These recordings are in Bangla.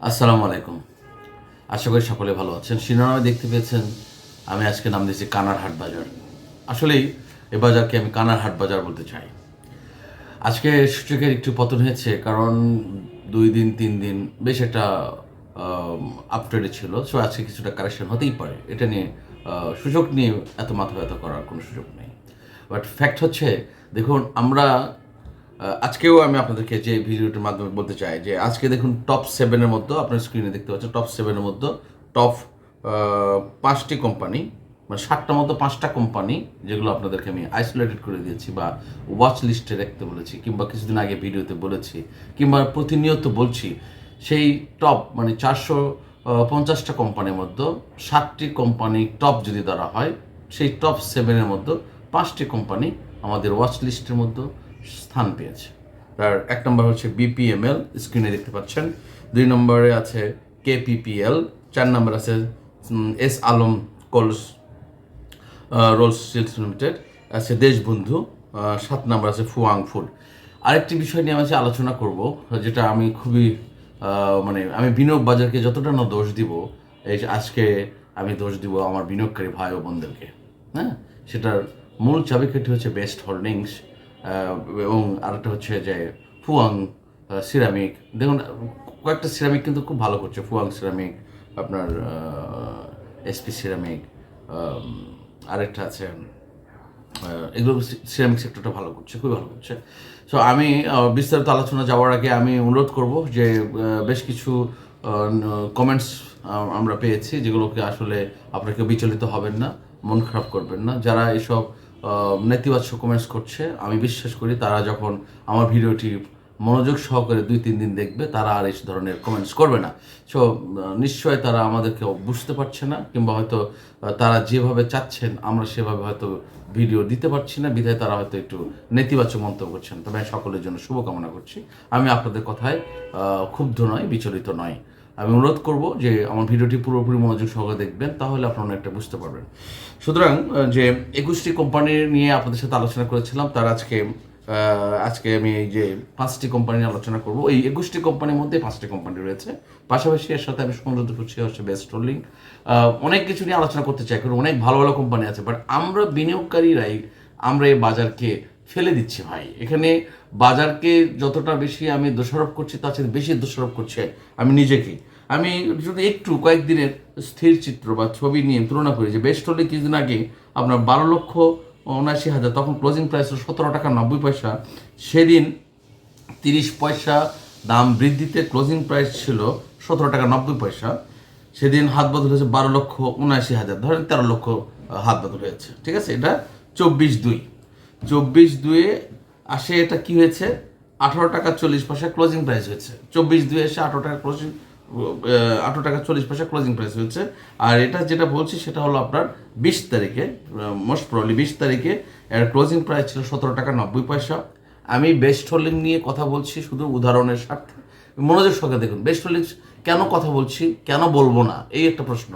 আসসালামু আলাইকুম। আশা করি সকলে ভালো আছেন। শিরোনামে দেখতে পেয়েছেন, আমি আজকে নাম দিয়েছি কানার হাট বাজার। আসলেই এ বাজারকে আমি কানার হাট বাজার বলতে চাই। আজকে সূচকের একটু পতন হয়েছে, কারণ দুই দিন, তিন দিন বেশ একটা আপট্রেডে ছিল। সো আজকে কিছুটা কারেকশন হতেই পারে। এটা নিয়ে সুযোগ নিয়ে এত মাথা ব্যথা করার কোনো সুযোগ নেই। বাট ফ্যাক্ট হচ্ছে, দেখুন, আমরা আজকেও আমি আপনাদেরকে যে ভিডিওটির মাধ্যমে বলতে চাই যে আজকে দেখুন টপ সেভেনের মধ্যে আপনার স্ক্রিনে দেখতে পাচ্ছেন টপ সেভেনের মধ্যে টপ পাঁচটি কোম্পানি মানে সাতটা মতো পাঁচটা কোম্পানি যেগুলো আপনাদেরকে আমি আইসোলেটেড করে দিয়েছি বা ওয়াচ লিস্টে রাখতে বলেছি কিংবা কিছুদিন আগে ভিডিওতে বলেছি কিংবা প্রতিনিয়ত বলছি, সেই টপ মানে চারশো পঞ্চাশটা কোম্পানির মধ্যে সাতটি কোম্পানি টপ যদি ধরা হয়, সেই টপ সেভেনের মধ্যে পাঁচটি কোম্পানি আমাদের ওয়াচ লিস্টের মধ্যে স্থান পেয়েছে। তার এক নম্বর হচ্ছে বিপিএমএল স্ক্রিনে দেখতে পাচ্ছেন। দুই নম্বরে আছে কেপিপিএল চার নম্বর আছে S Alam cold rolled steels limited আছে দেশবন্ধু সাত নম্বর আছে ফুয়াং ফুড আরেকটি বিষয় নিয়ে আমি আলোচনা করব, যেটা আমি খুবই মানে আমি বিনিয়োগ বাজারকে যতটা না দোষ দিব, এই আজকে আমি দোষ দিব আমার বিনিয়োগকারী ভাই ও বোনদেরকে হ্যাঁ? সেটার মূল চাবিকাঠি হচ্ছে বেস্ট হোল্ডিংস এবং আরেকটা হচ্ছে যে ফুয়াং সিরামিক দেখুন, কয়েকটা সিরামিক কিন্তু খুব ভালো করছে। ফুয়াং সিরামিক আপনার এসপি সিরামিক আরেকটা আছে এগুলো সিরামিক সেক্টরটা ভালো করছে, খুবই ভালো করছে। সো আমি বিস্তারিত আলোচনা যাওয়ার আগে আমি অনুরোধ করব যে বেশ কিছু কমেন্টস আমরা পেয়েছি, যেগুলোকে আসলে আপনাকে বিচলিত হবেন না, মন খারাপ করবেন না। যারা এসব নেতিবাচক কমেন্টস করছে। আমি বিশ্বাস করি তারা যখন আমার ভিডিওটি মনোযোগ সহকারে দুই, তিন দিন দেখবে, তারা আর এই ধরনের কমেন্টস করবে না। সো নিশ্চয় তারা আমাদেরকে বুঝতে পারছে না, কিংবা হয়তো তারা যেভাবে চাচ্ছেন, আমরা সেভাবে হয়তো ভিডিও দিতে পারছি না। বিধায় তারা হয়তো একটু নেতিবাচক মন্তব্য করছেন। তবে সকলের জন্য শুভকামনা করছি। আমি আপনাদের কথায় ক্ষুব্ধ নয়, বিচলিত নয়। আমি অনুরোধ করব যে আমার ভিডিওটি পুরোপুরি মনোযোগ সহকারে দেখবেন, তাহলে আপনারা অনেকটা বুঝতে পারবেন। সুতরাং যে একুশটি কোম্পানি নিয়ে আপনাদের সাথে আলোচনা করেছিলাম, তার আজকে আজকে আমি এই যে পাঁচটি কোম্পানি আলোচনা করব। এই একুশটি কোম্পানির মধ্যে পাঁচটি কোম্পানি রয়েছে। পাশাপাশি এর সাথে আমি সংযুক্ত করছি হচ্ছে বেস্ট হোল্ডিং অনেক কিছু নিয়ে আলোচনা করতে চাই, কারণ অনেক ভালো ভালো কোম্পানি আছে বাট আমরা বিনিয়োগকারীরাই আমরা এই বাজারকে ফেলে দিচ্ছি ভাই। এখানে বাজারকে যতটা বেশি আমি দোষারোপ করছি, তার চেয়ে বেশি দোষারোপ করছে আমি নিজেকে। আমি যদি একটু কয়েকদিনের স্থির চিত্র বা ছবি নিয়ে তুলনা করি যে বেস্ট হলে কিছুদিন আগে আপনার বারো লক্ষ উনাশি হাজার, তখন ক্লোজিং প্রাইস সতেরো টাকা নব্বই পয়সা। সেদিন তিরিশ পয়সা দাম বৃদ্ধিতে ক্লোজিং প্রাইস ছিল সতেরো টাকা নব্বই পয়সা। সেদিন হাত বদল হয়েছে বারো লক্ষ উনআশি হাজার, ধরেন তেরো লক্ষ হাত বদল হয়েছে। ঠিক আছে? এটা চব্বিশ দুই। চব্বিশ দুয়ে আসে এটা কি হয়েছে? আঠারো টাকা চল্লিশ পয়সা ক্লোজিং প্রাইস হয়েছে। চব্বিশ দুয়ে এসে আঠারো টাকা ক্লোজিং আঠারো টাকা চল্লিশ পয়সা ক্লোজিং প্রাইস হয়েছে। আর এটা যেটা বলছি সেটা হলো আপনার বিশ তারিখে মোস্ট প্রবলি বিশ তারিখে এর ক্লোজিং প্রাইস ছিল সতেরো টাকা নব্বই পয়সা। আমি বেস্ট হোল্ডিং নিয়ে কথা বলছি শুধু উদাহরণের স্বার্থে। মনোযোগ সঙ্গে দেখুন বেস্ট হোল্ডিং কেন কথা বলছি, কেন বলব না, এই একটা প্রশ্ন।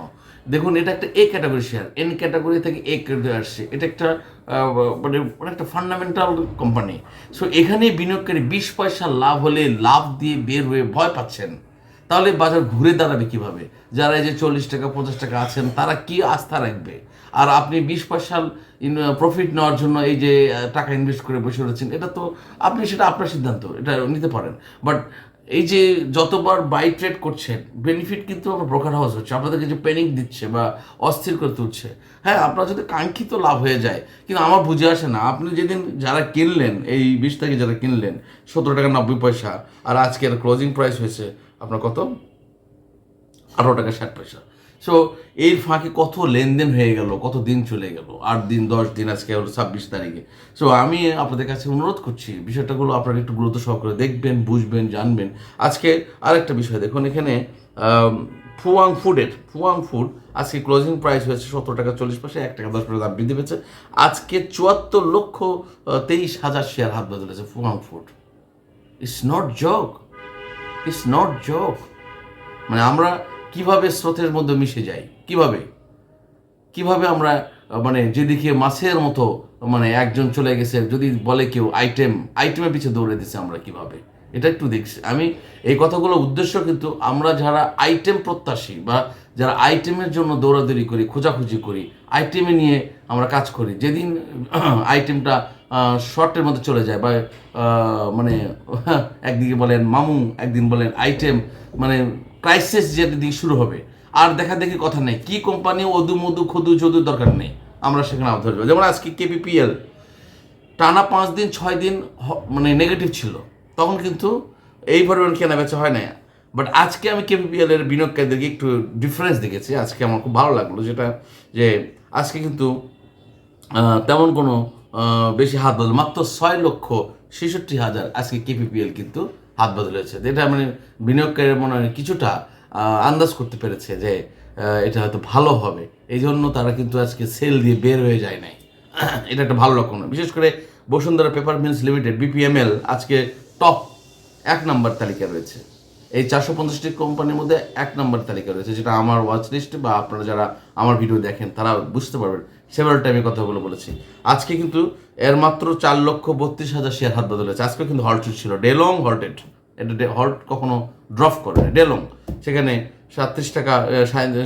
দেখুন, এটা একটা A category share N category থেকে এ ক্যাটাগরি আসছে। এটা একটা মানে মানে একটা ফান্ডামেন্টাল কোম্পানি সো এখানে বিনিয়োগকারী বিশ পয়সা লাভ হলে লাভ দিয়ে বের হয়ে ভয় পাচ্ছেন। তাহলে বাজার ঘুরে দাঁড়াবে কীভাবে? যারা এই যে চল্লিশ টাকা, পঞ্চাশ টাকা আছেন, তারা কি আস্থা রাখবে? আর আপনি বিশ পয়সা প্রফিট নেওয়ার জন্য এই যে টাকা ইনভেস্ট করে বসে রয়েছেন, এটা তো আপনি, সেটা আপনার সিদ্ধান্ত, এটা নিতে পারেন। বাট এই যে যতবার বাই ট্রেড করছেন বেনিফিট কিন্তু আমার ব্রোকার হাউস হচ্ছে, আপনাদেরকে যে পেনিং দিচ্ছে বা অস্থির করে তুলছে। হ্যাঁ আপনার যদি কাঙ্ক্ষিত লাভ হয়ে যায়, কিন্তু আমার বুঝে আসে না, আপনি যেদিন যারা কিনলেন, এই বিশ থেকে যারা কিনলেন, সতেরো টাকা নব্বই পয়সা, আর আজকের ক্লোজিং প্রাইস হয়েছে আপনার কত? আঠারো টাকা ষাট পয়সা। সো এর ফাঁকে কত লেনদেন হয়ে গেল, কত দিন চলে গেল? আট দিন, দশ দিন, আজকে ছাব্বিশ তারিখে। সো আমি আপনাদের কাছে অনুরোধ করছি, বিষয়টাগুলো আপনারা একটু গুরুত্ব সহকারে দেখবেন, বুঝবেন, জানবেন। আজকে আরেকটা বিষয়, দেখুন এখানে ফুয়াং ফুডের ফুয়াং ফুড আজকে ক্লোজিং প্রাইস হয়েছে সতেরো টাকা চল্লিশ পয়সা, এক টাকা দশ পয়সা দাম বৃদ্ধি পেয়েছে। আজকে চুয়াত্তর লক্ষ তেইশ হাজার শেয়ার হাত বদলেছে Fuwang food it's not joke it's not joke মানে আমরা কীভাবে স্রোতের মধ্যে মিশে যাই? কীভাবে? কীভাবে আমরা মানে যেদিকে মাছের মতো মানে একজন চলে গেছে, যদি বলে কেউ আইটেম, আইটেমের পিছিয়ে দৌড়ে দিছে আমরা কীভাবে? এটা একটু দেখছি। আমি এই কথাগুলো উদ্দেশ্য কিন্তু আমরা যারা আইটেম প্রত্যাশী বা যারা আইটেমের জন্য দৌড়াদৌড়ি করি, খোঁজাখুঁজি করি, আইটেমে নিয়ে আমরা কাজ করি, যেদিন আইটেমটা শর্টের মধ্যে চলে যায় বা মানে একদিকে বলেন মামু একদিন বলেন আইটেম মানে ক্রাইসিস যেদিকে শুরু হবে। আর দেখা দেখি কথা নেই। কি কোম্পানি অদু মধু খদু চদু দরকার নেই। আমরা সেখানে আবদ্ধ যাব। যেমন আজকে কেপিপিএল, টানা পাঁচ দিন, ছয় দিন মানে নেগেটিভ ছিল। তখন কিন্তু এই পরিমাণ কেনা বেচা হয় না বাট আজকে আমি কেপিপিএল এর বিনিয়োগকারীদেরকে একটু ডিফারেন্স দেখেছি। আজকে আমার খুব ভালো লাগল যেটা, যে আজকে কিন্তু তেমন কোনো বেশি হাত বদল মাত্র ছয় লক্ষ ছেষট্টি হাজার আজকে কেপিপিএল কিন্তু হাত বদল হয়েছে। এটা মানে বিনিয়োগকারীর মনে হয় কিছুটা আন্দাজ করতে পেরেছে যে এটা হয়তো ভালো হবে। এই জন্য তারা কিন্তু আজকে সেল দিয়ে বের হয়ে যায় নাই। এটা একটা ভালো লক্ষণ। বিশেষ করে Bashundhara paper mills limited, BPML, আজকে টপ এক নম্বর তালিকা রয়েছে। এই চারশো পঞ্চাশটি কোম্পানির মধ্যে এক নম্বর তালিকা রয়েছে, যেটা আমার ওয়াচ লিস্ট বা আপনারা যারা আমার ভিডিও দেখেন, তারা বুঝতে পারবেন। সেভারাল টাইমে কথাগুলো বলেছি। আজকে কিন্তু এর মাত্র চার লক্ষ বত্রিশ হাজার শেয়ার হাত বদল আজকে কিন্তু হল্টেড ছিল ডেলং হল্টেড এটা হল্ট কখনো ড্রপ করে না ডেলং সেখানে সাতত্রিশ টাকা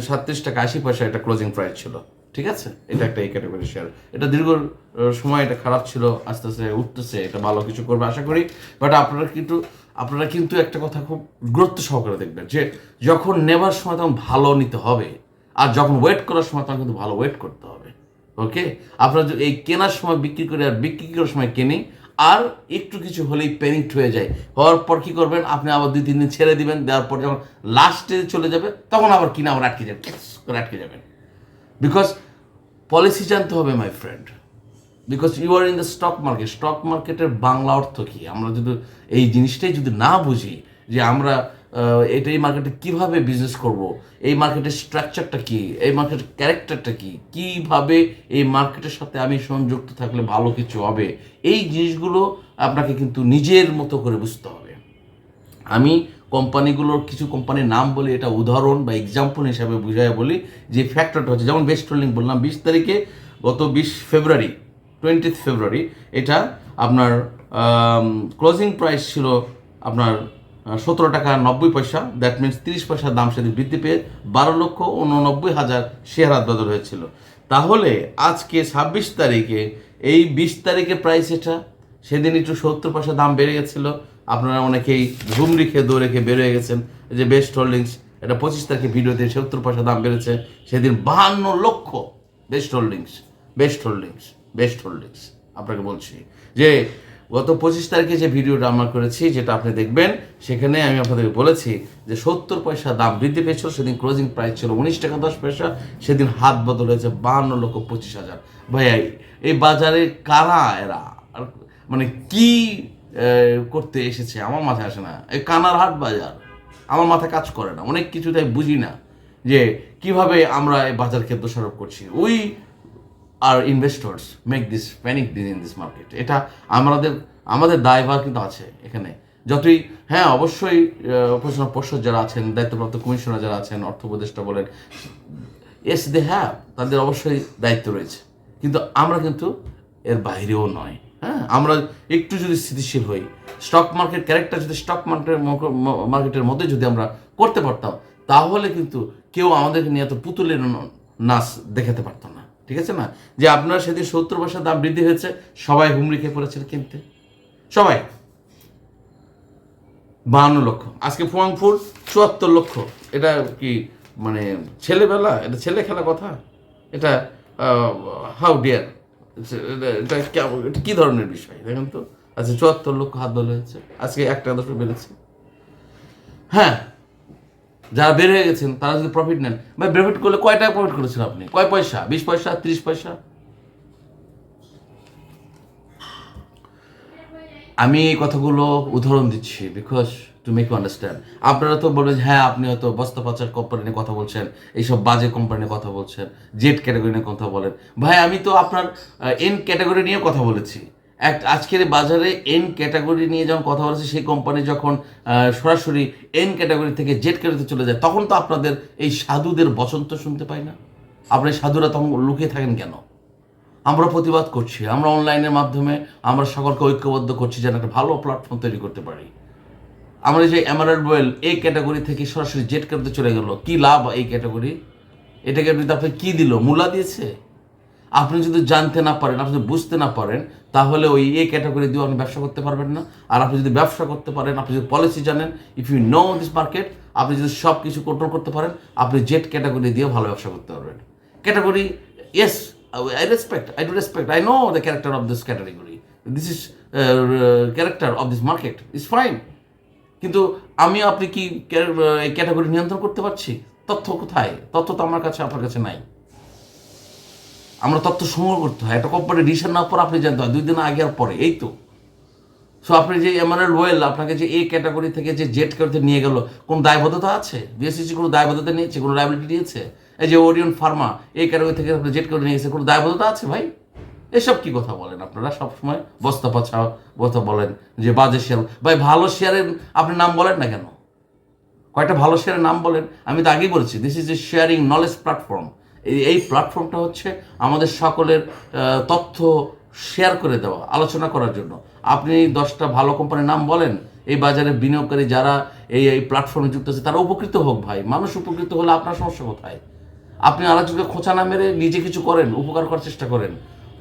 সাতত্রিশ টাকা আশি পয়সা এটা ক্লোজিং প্রাইস ছিল। ঠিক আছে? এটা একটা এই ক্যাটাগরি শেয়ার এটা দীর্ঘ সময় এটা খারাপ ছিল, আস্তে আস্তে উঠতেছে, এটা ভালো কিছু করবে আশা করি। বাট আপনারা কিন্তু আপনারা কিন্তু একটা কথা খুব গুরুত্ব সহকারে দেখবেন যে যখন নেবার সময় তখন ভালো নিতে হবে। আর যখন ওয়েট করার সময় তখন কিন্তু ভালো ওয়েট করতে হবে। ওকে আপনারা এই কেনার সময় বিক্রি করে আর বিক্রি করার সময় কেনে আর একটু কিছু হলেই প্যানিকড হয়ে যায়। হওয়ার পর কি করবেন? আপনি আবার দুই, তিন দিন ছেড়ে দিবেন, দেওয়ার পর যখন লাস্টে চলে যাবে, তখন আবার কিনা আবার আটকে যাবে ক্যাস করে আটকে যাবেন। বিকজ পলিসি জানতে হবে my friend because you are in the stock market stock মার্কেটের বাংলা অর্থ কি? আমরা যদি এই জিনিসটাই যদি না বুঝি, যে আমরা এটা এই মার্কেটে কীভাবে বিজনেস করব? এই মার্কেটের স্ট্রাকচারটা কি? এই মার্কেটের ক্যারেক্টারটা কি? কীভাবে এই মার্কেটের সাথে আমি সংযুক্ত থাকলে ভালো কিছু হবে? এই জিনিসগুলো আপনাকে কিন্তু নিজের মতো করে বুঝতে হবে। আমি কোম্পানিগুলোর কিছু কোম্পানির নাম বলি, এটা উদাহরণ বা এক্সাম্পল হিসাবে বুঝাই বলি, যে ফ্যাক্টরটা হচ্ছে, যেমন বেস্ট হোল্ডিং বললাম, বিশ তারিখে গত বিশ ফেব্রুয়ারি টোয়েন্টিথ ফেব্রুয়ারি, এটা আপনার ক্লোজিং প্রাইস ছিল আপনার সতেরো টাকা নব্বই পয়সা। দ্যাট মিনস তিরিশ পয়সার দাম সেদিন বৃদ্ধি পেয়ে বারো লক্ষ উননব্বই হাজার শেয়ার হাত হয়েছিল। তাহলে আজকে ছাব্বিশ তারিখে, এই বিশ তারিখে প্রাইস এটা, সেদিন একটু সত্তর পয়সা দাম বেড়ে গেছিল। আপনারা অনেকেই ঘুম রেখে, দৌড়ে রেখে হয়ে গেছেন যে বেস্ট হোল্ডিংস এটা পঁচিশ তারিখে ভিডিওতে সত্তর পয়সা দাম বেড়েছে, সেদিন বাহান্ন লক্ষ best holdings best holdings best holdings আপনাকে বলছি যে গত পঁচিশ তারিখে যে ভিডিওটা আমরা করেছি, যেটা আপনি দেখবেন, সেখানে আমি আপনাদেরকে বলেছি যে সত্তর পয়সা দাম বৃদ্ধি পেয়েছিল, সেদিন ক্লোজিং প্রাইস ছিল উনিশ টাকা দশ পয়সা, সেদিন হাত বদল হয়েছে বাহান্ন লক্ষ পঁচিশ হাজার। ভাইয়া, এই বাজারে কারা এরা? মানে কি করতে এসেছে? আমার মাথায় আসে না। এই কানার হাট বাজার, আমার মাথায় কাজ করে না। অনেক কিছু তাই বুঝি না যে কীভাবে আমরা এই বাজারকে দোষারোপ করছি। We are investors make this panic দিন ইন দিস মার্কেট এটা আমাদের আমাদের দায়ভার কিন্তু আছে এখানে। যতই হ্যাঁ অবশ্যই অপারেশনাল পর্ষদ যারা আছেন, দায়িত্বপ্রাপ্ত কমিশনার যারা আছেন, অর্থ উপদেষ্টা বলেন এস দে হ্যাভ তাদের অবশ্যই দায়িত্ব রয়েছে। কিন্তু আমরা কিন্তু এর বাইরেও নয়। হ্যাঁ আমরা একটু যদি স্থিতিশীল হই স্টক মার্কেট ক্যারেক্টার যদি স্টক মার্কেটের মার্কেটের মধ্যে যদি আমরা করতে পারতাম, তাহলে কিন্তু কেউ আমাদেরকে নিয়ে এত পুতুলের নাচ দেখাতে পারতো না। ঠিক আছে না যে আপনার সেদিন সত্তর পয়সা দাম বৃদ্ধি হয়েছে, সবাই হুমড়ি খেয়ে পড়েছিল কিনতে। সবাই। বাহান্ন লক্ষ। আজকে ফুয়াংফুর চুয়াত্তর লক্ষ। এটা কি মানে ছেলেবেলা? এটা ছেলে খেলা কথা? এটা হাউ ডিয়ার? এটা কী ধরনের বিষয়? দেখেন তো। আচ্ছা চুয়াত্তর লক্ষ হাত বলে হয়েছে। আজকে এক টাকা দশ বেড়েছে। হ্যাঁ। যারা বের হয়ে গেছেন, তারা যদি প্রফিট নেন, ভাই প্রফিট করলে কয় টাকা প্রফিট করেছেন আপনি? কয় পয়সা? বিশ পয়সা, ত্রিশ পয়সা? আমি এই কথাগুলো উদাহরণ দিচ্ছি because to make you understand আপনারা তো বলবেন হ্যাঁ আপনি হয়তো বস্তা পাচার কোম্পানি নিয়ে কথা বলছেন, এইসব বাজে কোম্পানি নিয়ে কথা বলছেন জেড ক্যাটাগরি নিয়ে কথা বলেন। ভাই, আমি তো আপনার এন ক্যাটাগরি নিয়ে কথা বলেছি। এক আজকের বাজারে এন ক্যাটাগরি নিয়ে যখন কথা বলেছি, সেই কোম্পানি যখন সরাসরি এন ক্যাটাগরি থেকে জেড ক্যাটাগরিতে চলে যায়, তখন তো আপনাদের এই সাধুদের বসন্ত শুনতে পাই না। আপনার সাধুরা তখন লুকিয়ে থাকেন কেন? আমরা প্রতিবাদ করছি, আমরা অনলাইনের মাধ্যমে আমরা সকলকে ঐক্যবদ্ধ করছি যেন একটা ভালো প্ল্যাটফর্ম তৈরি করতে পারি। আমরা যে এমারাল্ড ওয়েল এই ক্যাটাগরি থেকে সরাসরি জেট ক্যাটাতে চলে গেল, কি লাভ এই ক্যাটাগরি এটাকে আপনি আপনি কী দিল? মূলা দিয়েছে? আপনি যদি জানতে না পারেন, আপনি যদি বুঝতে না পারেন, তাহলে ওই এ ক্যাটাগরি দিয়ে আপনি ব্যবসা করতে পারবেন না। আর আপনি যদি ব্যবসা করতে পারেন, আপনি যদি পলিসি জানেন if you know this market আপনি যদি সব কিছু কন্ট্রোল করতে পারেন, আপনি জেট ক্যাটাগরি দিয়েও ভালো ব্যবসা করতে পারবেন। Category yes I respect I do respect I know the character of this category this is character of this market is fine কিন্তু আমি, আপনি কি ক্যাটাগরি নিয়ন্ত্রণ করতে পারছি? তথ্য কোথায়? তথ্য তো আমার কাছে, আপনার কাছে নাই। আমরা তথ্য সংগ্রহ করতে হয়। একটা কোম্পানি ডিসিশন না পর আপনি জানতে হয়, দুই দিন আগে আর পরে, এই তো। সো আপনি যে এমআরএল ওয়েল আপনাকে যে এ ক্যাটাগরি থেকে যে জেট ক্যাটাগরিতে নিয়ে গেল, কোন দায়বদ্ধতা আছে? বিএসসিসি কোনো দায়বদ্ধতা নিয়েছে? কোনো লাইবিলিটি নিয়েছে? এই যে ওরিয়ন ফার্মা এই ক্যাটাগরি থেকে আপনি জেট ক্যাটাগরি নিয়েছে কোনো দায়বদ্ধতা আছে ভাই? এসব কি কথা বলেন আপনারা? সবসময় বস্তা পাছা বস্তা বলেন যে বাজে শেয়ার ভাই, ভালো শেয়ারের আপনি নাম বলেন না কেন? কয়েকটা ভালো শেয়ারের নাম বলেন। আমি তো আগেই বলেছি this is a sharing knowledge platform এই প্ল্যাটফর্মটা হচ্ছে আমাদের সকলের তথ্য শেয়ার করে দেওয়া, আলোচনা করার জন্য। আপনি দশটা ভালো কোম্পানির নাম বলেন, এই বাজারে বিনিয়োগকারী যারা এই এই প্ল্যাটফর্মে যুক্ত আছে, তারা উপকৃত হোক ভাই। মানুষ উপকৃত হলে আপনার সমস্যা কোথায়? আপনি আরেকজনকে খোঁচা না মেরে নিজে কিছু করেন, উপকার করার চেষ্টা করেন।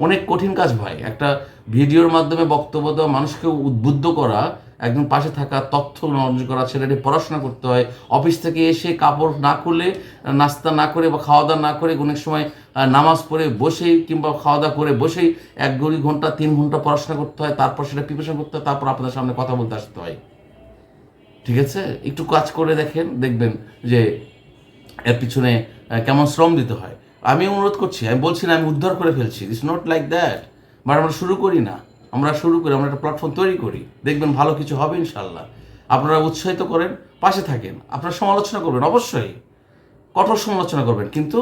অনেক কঠিন কাজ ভাই। একটা ভিডিওর মাধ্যমে বক্তব্য দেওয়া, মানুষকে উদ্বুদ্ধ করা একদম পাশে থাকা তথ্য নলেজ করা, ছেলেটি পড়াশোনা করতে হয়। অফিস থেকে এসে কাপড় না খুলে, নাস্তা না করে বা খাওয়া দাওয়া না করে, অনেক সময় নামাজ পড়ে বসেই কিংবা খাওয়া দাওয়া করে বসেই এক দুই ঘণ্টা, তিন ঘণ্টা পড়াশোনা করতে হয়, তারপর সেটা প্রিপারেশন করতে হয়, তারপর আপনাদের সামনে কথা বলতে আসতে হয়। ঠিক আছে? একটু কাজ করে দেখেন, দেখবেন যে এর পিছনে কেমন শ্রম দিতে হয়। আমি অনুরোধ করছি, আমি বলছি না, আমি উদ্ধার করে ফেলছি। It's not like that but আমরা শুরু করি না। আমরা শুরু করি আমরা একটা প্ল্যাটফর্ম তৈরি করি। দেখবেন ভালো কিছু হবে ইনশাল্লাহ আপনারা উৎসাহিত করেন, পাশে থাকেন। আপনারা সমালোচনা করবেন, অবশ্যই। কঠোর সমালোচনা করবেন, কিন্তু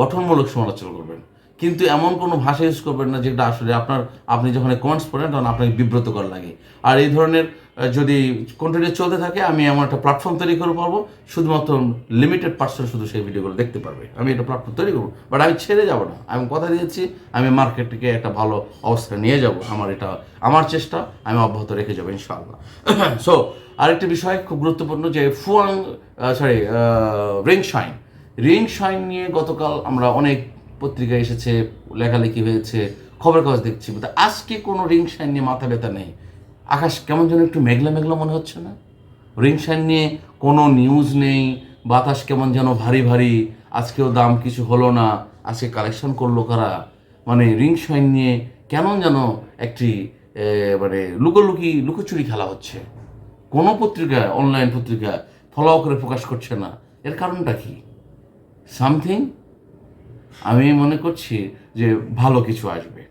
গঠনমূলক সমালোচনা করবেন। কিন্তু এমন কোনো ভাষা ইউজ করবেন না যেটা আসলে আপনার, আপনি যখন কমেন্টস পড়েন তখন আপনাকে বিব্রতকর লাগে। আর এই ধরনের যদি কন্টিনিউ চলতে থাকে, আমি এমন একটা প্ল্যাটফর্ম তৈরি করে পারব শুধুমাত্র লিমিটেড পার্সন শুধু সেই ভিডিওগুলো দেখতে পারবে। আমি একটা প্ল্যাটফর্ম তৈরি করব বাট আমি ছেড়ে যাব না। আমি কথা দিয়েছি, আমি মার্কেটকে একটা ভালো অবস্থা নিয়ে যাব, আমার এটা, আমার চেষ্টা, আমি অব্যাহত রেখে যাব, ইনশাআল্লাহ। সো আরেকটি বিষয় খুব গুরুত্বপূর্ণ যে Fuwang sorry ring shine ring shine নিয়ে গতকাল আমরা অনেক পত্রিকা এসেছে, লেখালেখি হয়েছে খবর কাগজ দেখছি। কিন্তু আজকে কোনো রিং শাইন নিয়ে মাথা ব্যথা নেই। আকাশ কেমন যেন একটু মেঘলা মেঘলা মনে হচ্ছে না? রিং শাইন নিয়ে কোনো নিউজ নেই, বাতাস কেমন যেন ভারী ভারী, আজকেও দাম কিছু হলো না, আজকে কালেকশন করল কারা? মানে রিং শাইন নিয়ে কেমন যেন একটি মানে লুকোলুকি, লুকোচুরি খেলা হচ্ছে। কোনো পত্রিকা অনলাইন পত্রিকা ফলো করে প্রকাশ করছে না। এর কারণটা কি? সামথিং আমি মনে করছি যে ভালো কিছু আসবে।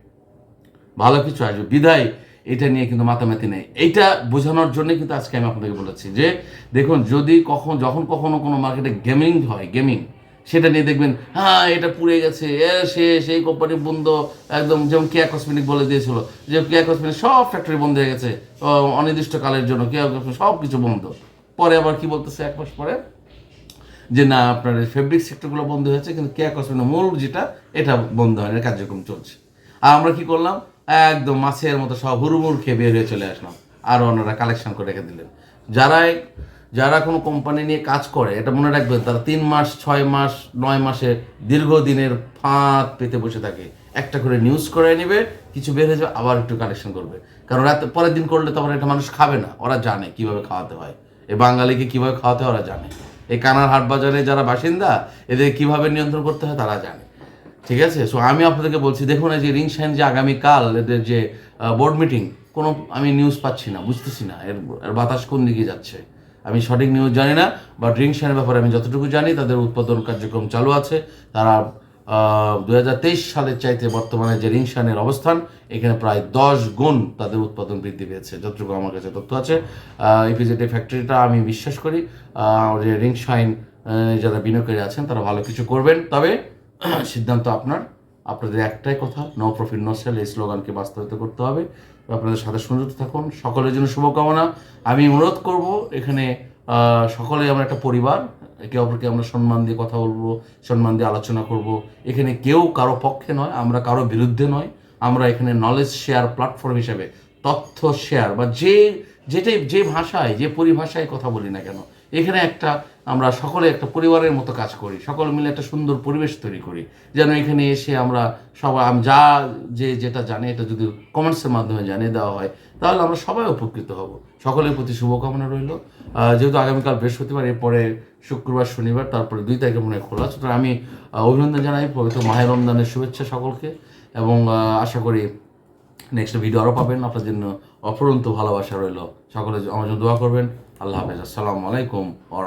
ভালো কিছু আসবে। বিদায়, এটা নিয়ে কিন্তু মাতামাতি নেই। এইটা বোঝানোর জন্য কিন্তু আজকে আমি আপনাকে বলেছি যে, দেখুন, যদি কখন যখন কখনো কোনো মার্কেটে গেমিং হয় গেমিং সেটা নিয়ে দেখবেন হ্যাঁ এটা পুড়ে গেছে সে, সেই কোম্পানি বন্ধ। একদম যেমন কেয়া কসমেটিক বলে দিয়েছিল যে কেয়া কসমেটিক সব ফ্যাক্টরি বন্ধ হয়ে গেছে। অনির্দিষ্টকালের জন্য কেয়া কসমেটিক সব কিছু বন্ধ। পরে আবার কি বলতেছে? এক মাস পরে? যে না, আপনার ফেব্রিক সেক্টরগুলো বন্ধ হয়েছে, কিন্তু কেয়া কসমেটিক মূল যেটা, এটা বন্ধ হয়নি কার্যক্রম চলছে। আর আমরা কি করলাম? একদম মাছের মতো সব হুড়মুড় খেয়ে বের হয়ে চলে আসলাম। আর ওনারা কালেকশন করে রেখে দিলেন। যারা যারা কোনো কোম্পানি নিয়ে কাজ করে, এটা মনে রাখবেন, তারা তিন মাস, ছয় মাস, নয় মাসে দীর্ঘদিনের ফাঁদ পেতে বসে থাকে। একটা করে নিউজ করে নেবে, কিছু বের হয়ে যাবে, আবার একটু কালেকশন করবে। কারণ রাত পরের দিন করলে তখন এটা মানুষ খাবে না, ওরা জানে কীভাবে খাওয়াতে হয়। এই বাঙালিকে কীভাবে খাওয়াতে হয়, ওরা জানে। এই কানার হাট বাজারে যারা বাসিন্দা, এদের কীভাবে নিয়ন্ত্রণ করতে হয় তারা জানে। ঠিক আছে? সো আমি আপনাদেরকে বলছি, দেখুন এই যে রিং শাইন যে আগামীকাল এদের যে বোর্ড মিটিং কোনো আমি নিউজ পাচ্ছি না, বুঝতেছি না এর এর বাতাস কোন দিকে যাচ্ছে। আমি সঠিক নিউজ জানি না বাট রিং শাইনের ব্যাপারে আমি যতটুকু জানি, তাদের উৎপাদন কার্যক্রম চালু আছে, তারা দু হাজার তেইশ সালের চাইতে বর্তমানে যে রিং শাইনের অবস্থান, এখানে প্রায় দশ গুণ তাদের উৎপাদন বৃদ্ধি পেয়েছে। যতটুকু আমার কাছে তথ্য আছে ইপিজেডি ফ্যাক্টরিটা আমি বিশ্বাস করি যে রিং শাইন যারা বিনিয়োগকারী আছেন, তারা ভালো কিছু করবেন। তবে সিদ্ধান্ত আপনার। আপনাদের একটাই কথা নো প্রফিট নো সেল এই স্লোগানকে বাস্তবায়িত করতে হবে। আপনাদের সাথে সংযুক্ত থাকুন। সকলের জন্য শুভকামনা। আমি অনুরোধ করব, এখানে সকলে আমরা একটা পরিবার একে অপরকে আমরা সম্মান দিয়ে কথা বলব, সম্মান দিয়ে আলোচনা করব। এখানে কেউ কারও পক্ষে নয়, আমরা কারও বিরুদ্ধে নয়। আমরা এখানে নলেজ শেয়ার প্ল্যাটফর্ম হিসেবে, তথ্য শেয়ার বা যে, যেটাই, যে ভাষায়, যে পরিভাষায় কথা বলি না কেন, এখানে একটা আমরা সকলে একটা পরিবারের মতো কাজ করি, সকলে মিলে একটা সুন্দর পরিবেশ তৈরি করি। যেন এখানে এসে আমরা সবাই যা যে যেটা জানে, এটা যদি কমেন্টসের মাধ্যমে জানিয়ে দেওয়া হয়, তাহলে আমরা সবাই উপকৃত হব। সকলের প্রতি শুভকামনা রইল। যেহেতু আগামীকাল বৃহস্পতিবার, এরপরে শুক্রবার, শনিবার, তারপরে দুই তারিখে মনে হয় খোলা, সুতরাং আমি অভিনন্দন জানাই, পবিত্র মাহের রমজানের শুভেচ্ছা সকলকে, এবং আশা করি নেক্সট ভিডিও আরও পাবেন। আপনার জন্য অপরন্ত ভালোবাসা রইল। সকলে আমার জন্য দোয়া করবেন। আল্লাহ হাফেজ। আসসালামু আলাইকুম ওয়া